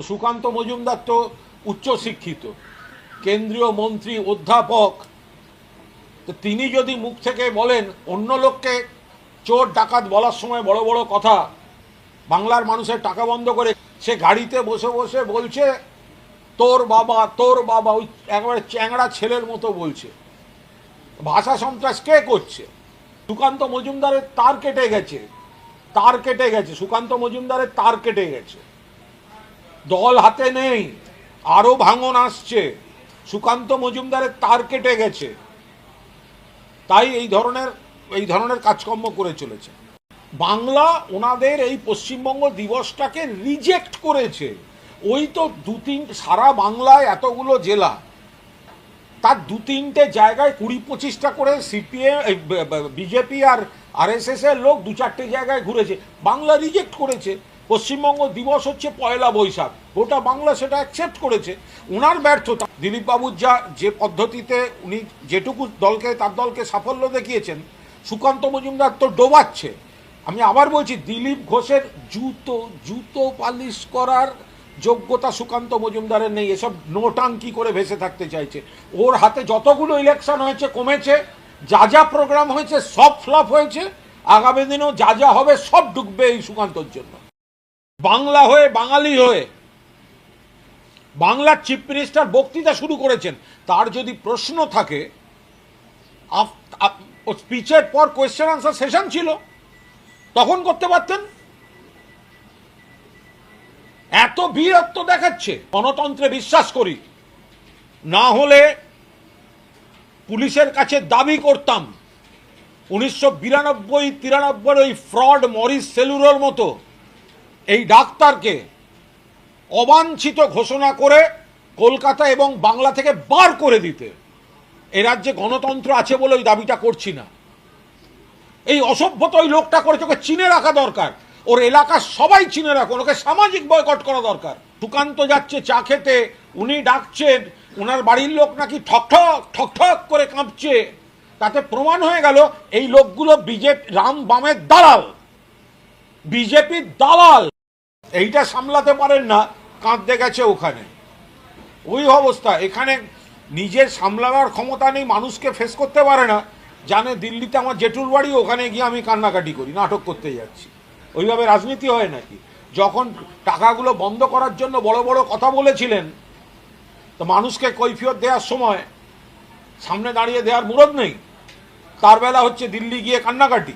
সুকান্ত মজুমদার তো উচ্চশিক্ষিত কেন্দ্রীয় মন্ত্রী অধ্যাপক। তিনি যদি মুখ থেকে বলেন, অন্য লোককে চোর ডাকাত বলার সময় বড় বড় কথা, বাংলার মানুষের টাকা বন্ধ করে সে গাড়িতে বসে বসে বলছে, তোর বাবা তোর বাবা, ওই একবারে চ্যাংড়া ছেলের মতো বলছে। ভাষা সন্ত্রাস কে করছে? সুকান্ত মজুমদারের তার কেটে গেছে। তার কেটে গেছে। সুকান্ত মজুমদারের তার কেটে গেছে। দল হাতে নেই, আরও ভাঙন আসছে, সুকান্ত মজুমদারের তার কেটে গেছে। তাই এই ধরনের এই ধরনের কাজকর্ম করে চলেছে। বাংলা ওনাদের এই পশ্চিমবঙ্গ দিবসটাকে রিজেক্ট করেছে। ওই তো দু তিন, সারা বাংলায় এতগুলো জেলা। তার দু তিনটে জায়গায় কুড়ি পঁচিশটা করে সিপিএম বিজেপি আর আরএসএস এর লোক দু চারটে জায়গায় ঘুরেছে। বাংলা রিজেক্ট করেছে। পশ্চিমবঙ্গ দিবস হচ্ছে পয়লা বৈশাখ। গোটা বাংলা সেটা অ্যাকসেপ্ট করেছে। ওনার ব্যর্থতা। দিলীপ বাবুর যা, যে পদ্ধতিতে উনি যেটুকু দলকে, তার দলকে সাফল্য দেখিয়েছেন, সুকান্ত মজুমদার তো ডোবাচ্ছে। আমি আবার বলছি, দিলীপ ঘোষের জুতো জুতো পালিশ করার যোগ্যতা সুকান্ত মজুমদারের নেই। এসব নোটাঙ্কি করে ভেসে থাকতে চাইছে। ওর হাতে যতগুলো ইলেকশন হয়েছে, কমেছে, যা যা প্রোগ্রাম হয়েছে, সব ফ্লপ হয়েছে। আগামী দিনেও যা যা হবে, সব ডুববে এই সুকান্তর জন্য। বাংলা হয়ে বাঙালি হয়ে বাংলার চিফ মিনিস্টার বক্তৃতা শুরু করেছেন, তার যদি প্রশ্ন থাকে স্পিচের পর কোয়েশ্চেন আনসার সেশন ছিল, তখন করতে পারতেন? এত বীরত্ব দেখাচ্ছে, গণতন্ত্রে বিশ্বাস করি, না হলে পুলিশের কাছে দাবি করতাম, উনিশশো বিরানব্বই তিরানব্বই ওই ফ্রড মরিস সেলুরোর মতো এই ডাক্তারকে অবাঞ্ছিত ঘোষণা করে কলকাতা এবং বাংলা থেকে বার করে দিতে। এ রাজ্যে গণতন্ত্র আছে বলে ওই দাবিটা করছি না। এই অসভ্যতা ওই লোকটা করেছে, ওকে চিনে রাখা দরকার। ওর এলাকার সবাই চিনে রাখুন ওকে সামাজিক বয়কট করা দরকার। সুকান্ত যাচ্ছে, চা খেতে, উনি ডাকছেন ওনার বাড়ির লোক নাকি ঠকঠক ঠকঠক করে কাঁপছে। তাতে প্রমাণ হয়ে গেল, এই লোকগুলো বিজেপি, রাম বামের দালাল। বিজেপির দালাল। এইটা সামলাতে পারেন না, কাঁদতে গেছে ওখানে। ওই অবস্থা, এখানে নিজের সামলানোর ক্ষমতা নেই, মানুষকে ফেস করতে পারে না। জানে দিল্লিতে আমার জেঠুর বাড়ি, ওখানে গিয়ে আমি কান্নাকাটি করি, নাটক করতে যাচ্ছি। ওইভাবে রাজনীতি হয় নাকি? যখন টাকাগুলো বন্ধ করার জন্য বড় বড় কথা বলেছিলেন, তো মানুষকে কৈফিয়ত দেওয়ার সময় সামনে দাঁড়িয়ে দেওয়ার মুরদ নেই। তার বেলা হচ্ছে দিল্লি গিয়ে কান্নাকাটি।